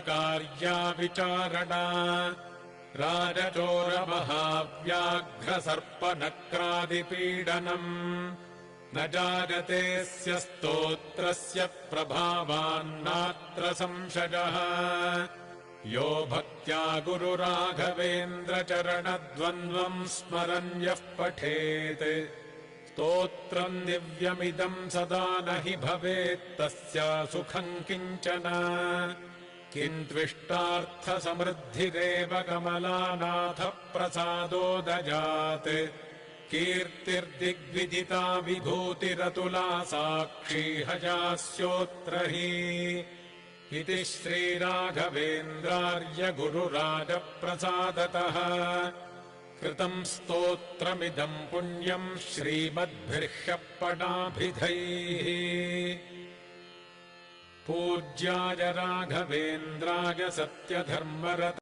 कार्या राजचोरमहाव्याघ्रसर्पनक्रादिपीडनम्। न जायतेऽस्य स्तोत्रस्य प्रभावान्नात्र संशयः। यो भक्त्या गुरुराघवेन्द्रचरणद्वन्द्वम् स्मरन् यः पठेत्। स्तोत्रम् दिव्यमिदम् सदा न हि भवेत्तस्या सुखम् किञ्चन किन्त्विष्टार्थसमृद्धिरेव कमलानाथ प्रसादोदजात् कीर्तिर्दिग्विदिता विभूतिरतुला साक्षी हजास्योत्र हि इति श्रीराघवेन्द्रार्य गुरुराजप्रसादतः कृतम् स्तोत्रमिदम् पुण्यम् श्रीमद्भिर्ह्यपणाभिधैः पूज्याय राघवेन्द्राय सत्यधर्मरत